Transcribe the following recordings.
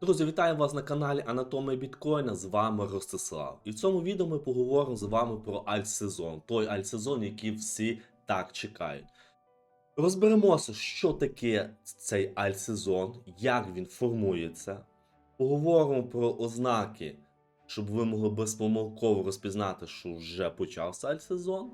Друзі, вітаю вас на каналі Анатомія Біткоїна. З вами Ростислав. І в цьому відео ми поговоримо з вами про альтсезон, той альтсезон, який всі так чекають. Розберемося, що таке цей альтсезон, як він формується. Поговоримо про ознаки, щоб ви могли безпомилково розпізнати, що вже почався альтсезон.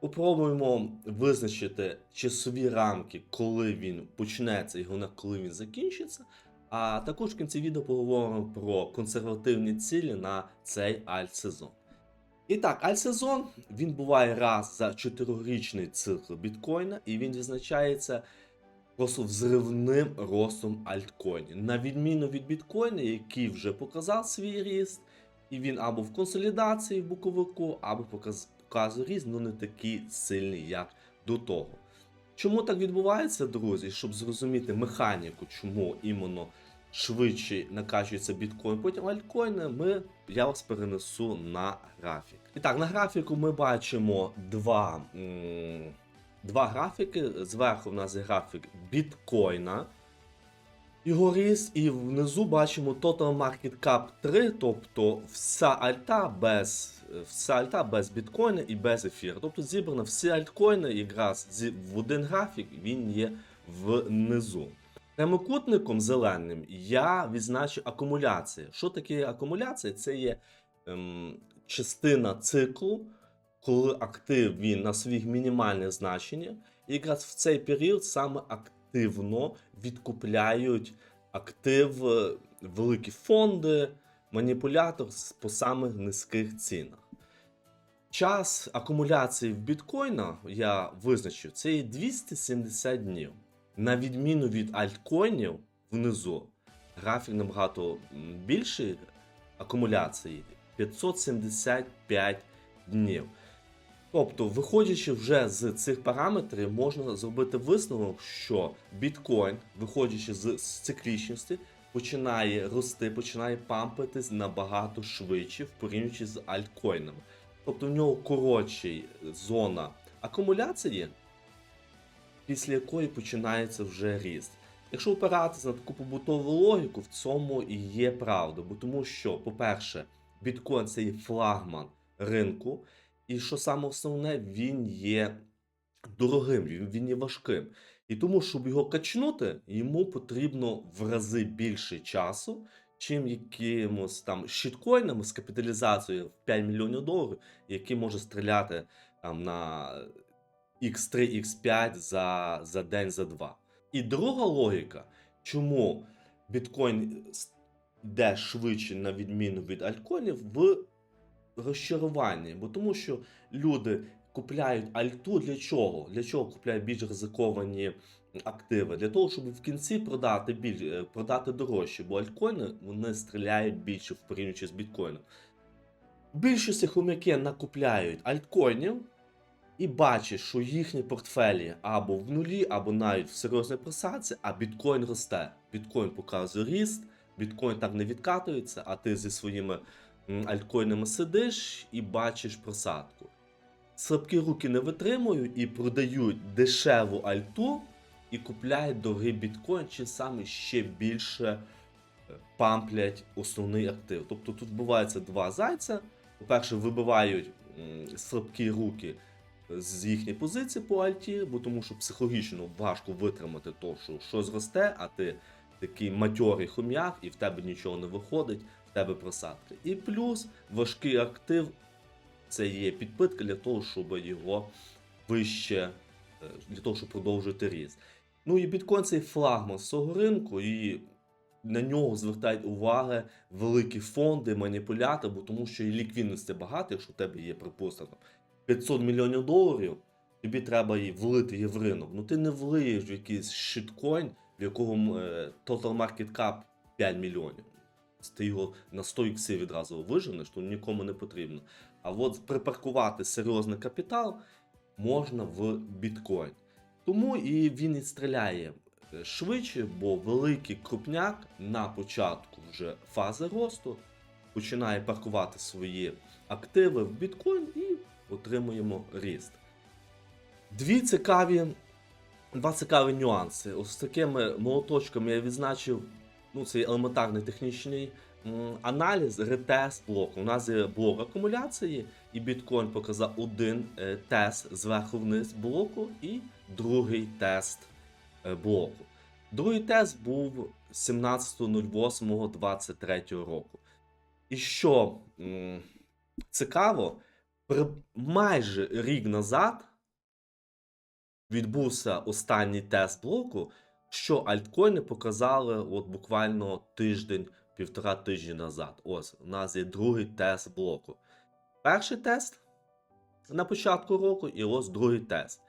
Попробуємо визначити часові рамки, коли він почнеться і головне, коли він закінчиться. А також в кінці відео поговоримо про консервативні цілі на цей альтсезон. І так, альтсезон він буває раз за 4-річний цикл біткоїна, і він відзначається просто взривним ростом альткоїнів. На відміну від біткоїна, який вже показав свій ріст, і він або в консолідації в боковику, або показує ріст, але не такий сильний, як до того. Чому так відбувається, друзі? Щоб зрозуміти механіку, чому іменно швидше накачується біткоін, потім альткоїни, ми, я вас перенесу на графік. І так, на графіку ми бачимо два, два графіки. Зверху в нас є графік біткоїна. Його ріст, і внизу бачимо Total Market Cap 3, тобто вся альта без вся альта без біткоїна і без ефіру. Тобто зібрано всі альткоїни, якраз в один графік він є внизу. Прямокутником зеленим я відзначу акумуляцію. Що таке акумуляція? Це є ем, частина циклу, коли актив він на своїх мінімальних значення. І якраз в цей період саме активно відкупляють актив е, великі фонди, маніпулятор по самих низьких цінах. Час акумуляції в біткоїна я визначив, це є 270 днів. На відміну від альткоїнів внизу, графік набагато більший акумуляції 575 днів. Тобто, виходячи вже з цих параметрів, можна зробити висновок, що біткоін, виходячи з циклічності, починає рости, починає пампитись набагато швидше в порівнюючи з альткоїнами. Тобто в нього коротший зона акумуляції, після якої починається вже ріст. Якщо опиратися на таку побутову логіку, в цьому і є правда. Бо тому що, по-перше, біткоін це є флагман ринку, і що саме основне, він є дорогим, він є важким. І тому, щоб його качнути, йому потрібно в рази більше часу, чим якимось там щиткоїнами з капіталізацією в 5 мільйонів доларів, який може стріляти там на X3, X5 за, за день, за два. І друга логіка, чому біткоін йде швидше на відміну від альткоїнів в розчаруванні. Бо тому що люди купляють альту для чого? Для чого купляють більш ризиковані активи? Для того, щоб в кінці продати біль, е, продати дорожче, бо альткоїни вони стріляють більше в порівнюючи з біткоїном. Більшості хомяки накупляють альткоїнів і бачиш, що їхні портфелі або в нулі, або навіть в серйозній просадці, а біткоін росте. Біткоін показує ріст, біткоін так не відкатується, а ти зі своїми альткоїнами сидиш і бачиш просадку. Слабкі руки не витримують і продають дешеву альту і купляють дорогий біткоін, чи саме ще більше е, памплять основний актив. Тобто тут відбуваються два зайця. По-перше, вибивають слабкі руки з їхньої позиції по альті, бо тому що психологічно важко витримати то, що щось росте, а ти такий матьорий хом'як, і в тебе нічого не виходить, в тебе просадки. І плюс важкий актив це є підпитка для того, щоб його вище, е, для того, щоб продовжити ріст. Ну і біткоін це флагман цього ринку, і на нього звертають увагу великі фонди, маніпулятори, тому що і ліквідності багато, якщо в тебе є, припустимо, 500 мільйонів доларів, тобі треба її влити її в ринок. Ну ти не влиєш в якийсь шиткоін, в якого е, total market cap 5 мільйонів. Ти його на 100 іксів відразу виженеш, то нікому не потрібно. А от припаркувати серйозний капітал можна в біткоін. Тому і він і стріляє е, швидше, бо великий крупняк на початку вже фази росту починає паркувати свої активи в біткоін і отримуємо ріст. Дві цікаві, два цікаві нюанси. Ось такими молоточками я відзначив ну, це є елементарний технічний аналіз, ретест блоку. У нас є блок акумуляції, і біткоін показав один е, тест зверху вниз блоку і другий тест е, блоку. Другий тест був 17.08.23 року. І що цікаво, майже рік назад відбувся останній тест блоку, що альткоїни показали от буквально тиждень, півтора тижні назад. Ось у нас є другий тест блоку. Перший тест на початку року, і ось другий тест.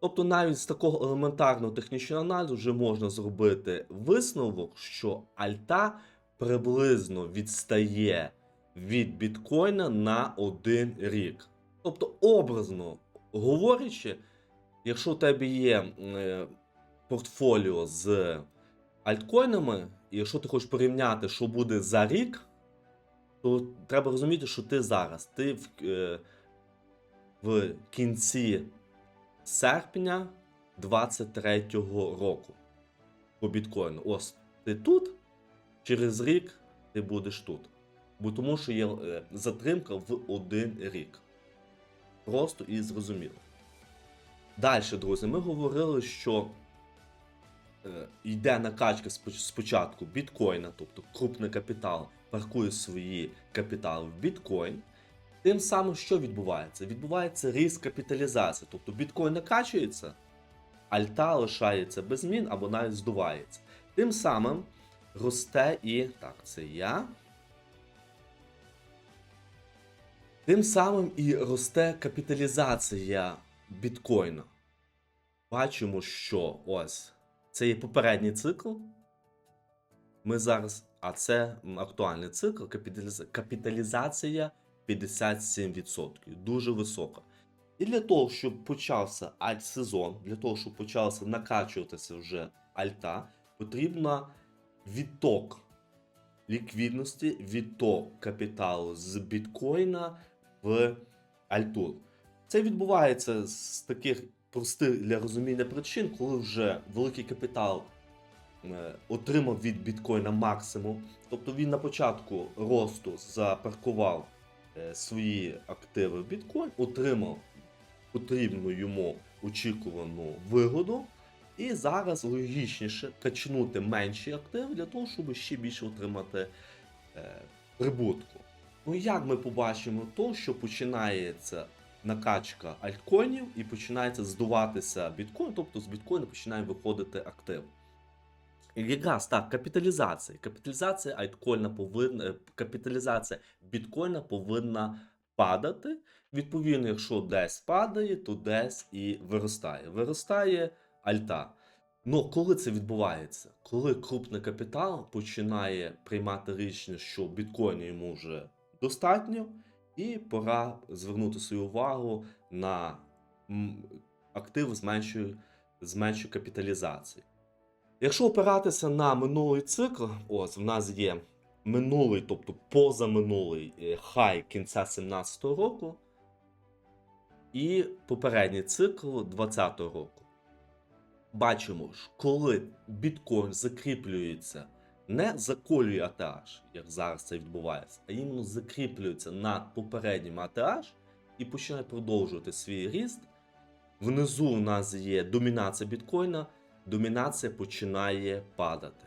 Тобто навіть з такого елементарного технічного аналізу вже можна зробити висновок, що альта приблизно відстає від біткоїна на один рік. Тобто, образно говорячи, якщо у тебе є е, портфоліо з альткоїнами, і якщо ти хочеш порівняти, що буде за рік, то треба розуміти, що ти зараз, ти в, е, в кінці серпня 23-го року по біткоїну. Ось ти тут, через рік ти будеш тут. Бо тому що є е, затримка в один рік. Просто і зрозуміло. Далі, друзі, ми говорили, що йде накачка спочатку біткоїна, тобто крупний капітал паркує свої капітали в біткоін. Тим самим, що відбувається? Відбувається ріст капіталізації. Тобто біткоін накачується, альта лишається без змін або навіть здувається. Тим самим росте і. Так, це я. Тим самим і росте капіталізація біткоїна. Бачимо, що ось це є попередній цикл. Ми зараз, а це актуальний цикл, капіталізація 57%. Дуже висока. І для того, щоб почався альт-сезон, для того, щоб почалося накачуватися вже альта, потрібно відток ліквідності, відток капіталу з біткоїна в альту. Це відбувається з таких простих для розуміння причин, коли вже великий капітал е, отримав від біткоїна максимум. Тобто він на початку росту запаркував е, свої активи в біткоін, отримав потрібну йому очікувану вигоду. І зараз логічніше качнути менші активи для того, щоб ще більше отримати е, прибутку. Ну як ми побачимо то, що починається накачка альткоїнів і починається здуватися біткоін, тобто з біткоїна починає виходити актив. Якраз так, капіталізація. Капіталізація альткоїна повинна, е, капіталізація біткоїна повинна падати. Відповідно, якщо десь падає, то десь і виростає. Виростає альта. Ну, коли це відбувається? Коли крупний капітал починає приймати рішення, що біткоїну йому вже достатньо, і пора звернути свою увагу на м, активи з меншою, з меншою капіталізацією. Якщо опиратися на минулий цикл, ось в нас є минулий, тобто позаминулий е, хай кінця 2017 року, і попередній цикл 2020 року. Бачимо коли біткоін закріплюється, не заколює ATH, як зараз це відбувається, а іменно закріплюється на попередньому ATH і починає продовжувати свій ріст. Внизу у нас є домінація біткоїна, домінація починає падати.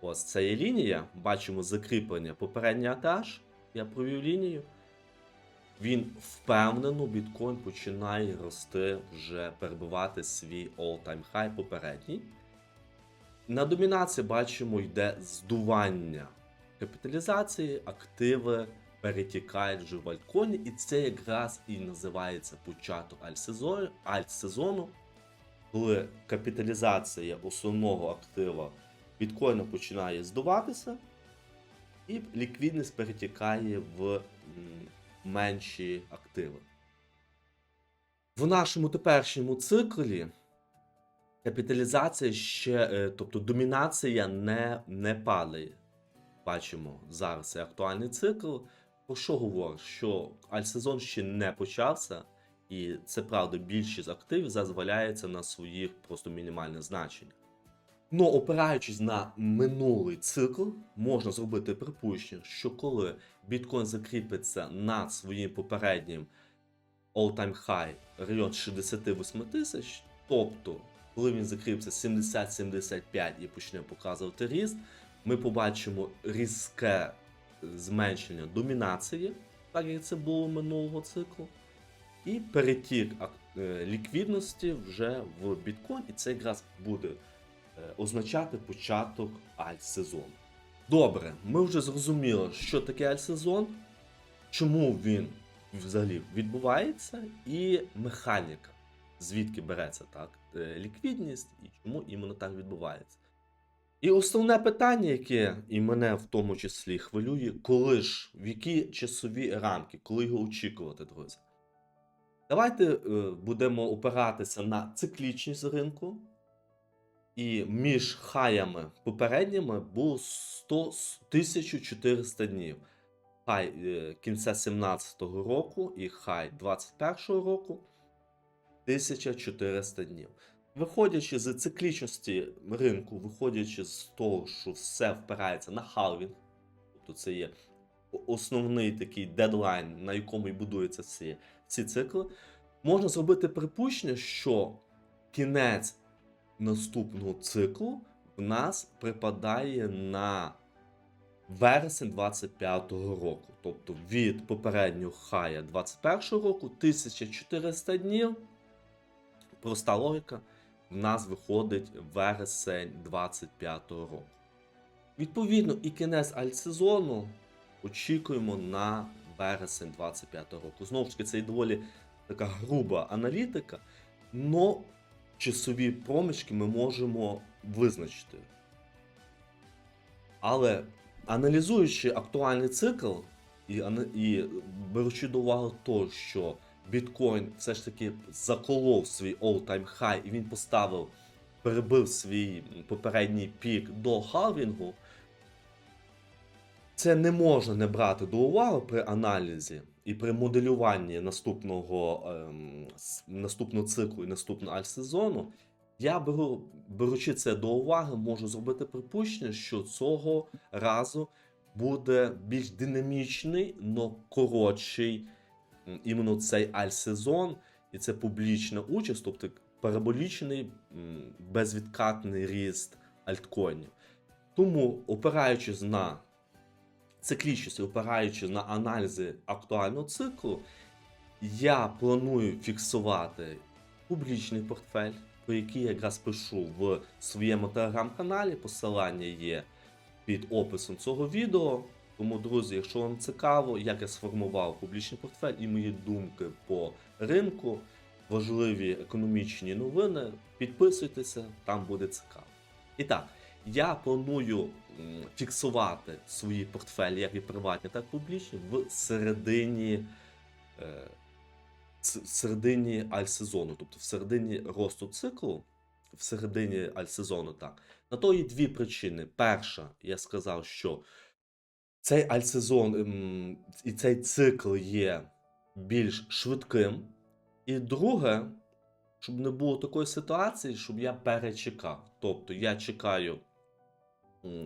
Ось це є лінія, бачимо закріплення попередній ATH, я провів лінію. Він впевнено, біткоін починає рости, вже перебивати свій all-time high попередній. На домінації бачимо, йде здування капіталізації, активи перетікають вже в альткоїні, і це якраз і називається початок альтсезону, коли капіталізація основного актива біткоїна починає здуватися, і ліквідність перетікає в менші активи. В нашому теперішньому циклі капіталізація ще, е, тобто домінація не, не падає. Бачимо, зараз це актуальний цикл. Про що говорить? Що альтсезон ще не почався, і це правда, більшість активів зараз валяється на своїх просто мінімальних значеннях. Ну, опираючись на минулий цикл, можна зробити припущення, що коли біткоін закріпиться над своїм попереднім all-time high район 68 тисяч, тобто, коли він закріпиться 70-75 і почне показувати ріст, ми побачимо різке зменшення домінації, так як це було минулого циклу, і перетік е, ліквідності вже в біткоін, і це якраз буде е, означати початок альт-сезону. Добре, ми вже зрозуміли, що таке альт-сезон, чому він взагалі відбувається, і механіка, звідки береться так ліквідність і чому іменно так відбувається. І основне питання, яке і мене в тому числі хвилює, коли ж, в які часові рамки, коли його очікувати, друзі. Давайте е, будемо опиратися на циклічність ринку. І між хаями попередніми було 100, 1400 днів. Хай е, кінця 17-го року і хай 21-го року 1400 днів. Виходячи з циклічності ринку, виходячи з того, що все впирається на халвінг, тобто це є основний такий дедлайн, на якому і будуються ці, ці цикли, можна зробити припущення, що кінець наступного циклу в нас припадає на вересень 25-го року. Тобто від попереднього хая 21-го року 1400 днів. Проста логіка. В нас виходить вересень 25-го року. Відповідно, і кінець альтсезону очікуємо на вересень 25-го року. Знову ж таки, це і доволі така груба аналітика, але часові проміжки ми можемо визначити. Але аналізуючи актуальний цикл і, і беручи до уваги то, що біткоін все ж таки заколов свій all-time high і він поставив, перебив свій попередній пік до халвінгу, це не можна не брати до уваги при аналізі і при моделюванні наступного, ем, наступного циклу і наступного альт-сезону. Я беру, беручи це до уваги, можу зробити припущення, що цього разу буде більш динамічний, но коротший іменно цей альт-сезон, і це публічна участь, тобто параболічний безвідкатний ріст альткоїнів. Тому, опираючись на циклічність, опираючись на аналізи актуального циклу, я планую фіксувати публічний портфель, про який я якраз пишу в своєму телеграм-каналі. Посилання є під описом цього відео. Тому, друзі, якщо вам цікаво, як я сформував публічний портфель і мої думки по ринку, важливі економічні новини, підписуйтеся, там буде цікаво. І так, я планую фіксувати свої портфелі, як і приватні, так і публічні, в середині. Е, середині альт-сезону, тобто в середині росту циклу, в середині альт-сезону, так. На то є дві причини. Перша, я сказав, що цей альт-сезон ем, і цей цикл є більш швидким. І друге, щоб не було такої ситуації, щоб я перечекав. Тобто я чекаю,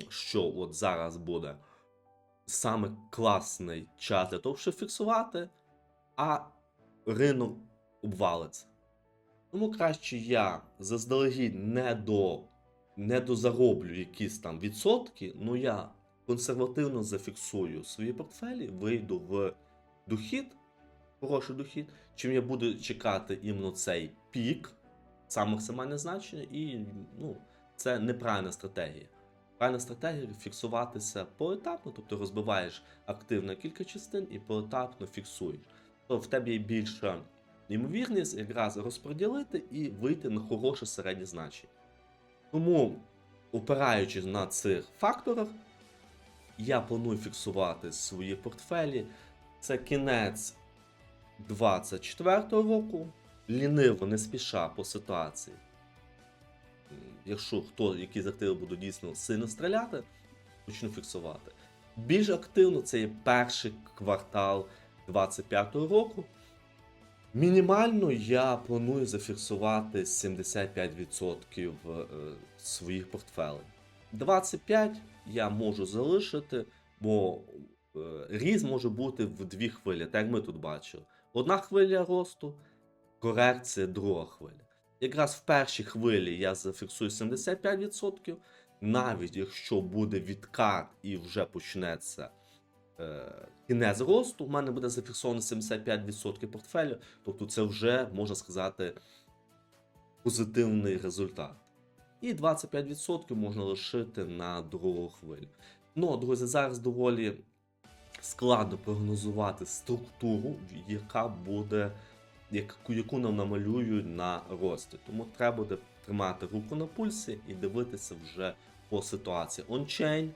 що от зараз буде саме класний час для того, щоб фіксувати, а ринок обвалиться. Тому краще я заздалегідь не до не дозароблю якісь там відсотки, ну я консервативно зафіксую свої портфелі, вийду в дохід, хороший дохід, чим я буду чекати іменно цей пік, саме максимальне значення, і ну, це неправильна стратегія. Правильна стратегія фіксуватися поетапно, тобто розбиваєш актив на кілька частин і поетапно фіксуєш. То в тебе є більша ймовірність якраз розподілити і вийти на хороше середнє значення. Тому, опираючись на цих факторах, я планую фіксувати свої портфелі. Це кінець 24 року. Ліниво, не спіша по ситуації. Якщо хто якісь активи будуть дійсно сильно стріляти, почну фіксувати. Більш активно це є перший квартал 25 року. Мінімально я планую зафіксувати 75% е, своїх портфелей. 25 я можу залишити, бо е, ріст може бути в дві хвилі, так як ми тут бачили. Одна хвиля росту, корекція, друга хвиля. Якраз в першій хвилі я зафіксую 75%, навіть якщо буде відкат і вже почнеться е, кінець росту, у мене буде зафіксовано 75% портфелю, тобто це вже, можна сказати, позитивний результат. І 25% можна лишити на другу хвилю. Ну, друзі, зараз доволі складно прогнозувати структуру, яка буде, яку, нам намалюють на рості. Тому треба буде тримати руку на пульсі і дивитися вже по ситуації ончейн,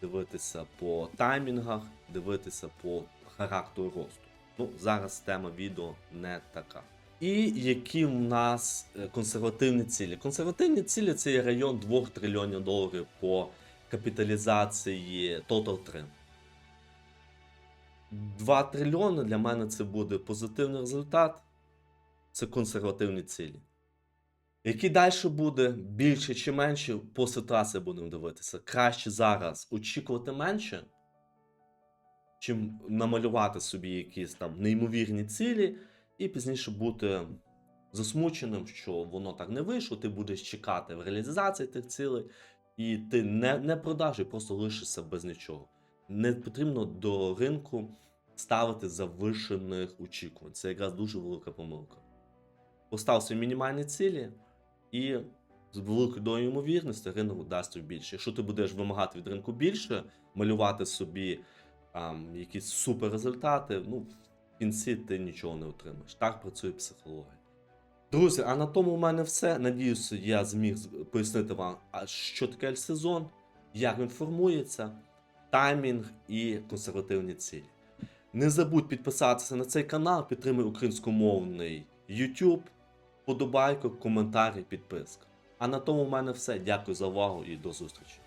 дивитися по таймінгах, дивитися по характеру росту. Ну, зараз тема відео не така. І які в нас е, консервативні цілі? Консервативні цілі це є район 2 трильйонів доларів по капіталізації Total 3. 2 трильйони для мене це буде позитивний результат. Це консервативні цілі. Який далі буде більше чи менше, по ситуації будемо дивитися. Краще зараз очікувати менше, чим намалювати собі якісь там неймовірні цілі, і пізніше бути засмученим, що воно так не вийшло, ти будеш чекати в реалізації тих цілей, і ти не, не продаш і просто лишишся без нічого. Не потрібно до ринку ставити завишених очікувань. Це якраз дуже велика помилка. Постав собі мінімальні цілі, і з великою долею ймовірності ринок дасть тобі більше. Якщо ти будеш вимагати від ринку більше, малювати собі ам, якісь супер результати, ну, кінці ти нічого не отримаєш. Так працює психологія. Друзі, а на тому в мене все. Надіюся, я зміг пояснити вам, що таке альсезон, як він формується, таймінг і консервативні цілі. Не забудь підписатися на цей канал, підтримуй українськомовний YouTube, подобайку, коментарі, підписка. А на тому в мене все. Дякую за увагу і до зустрічі.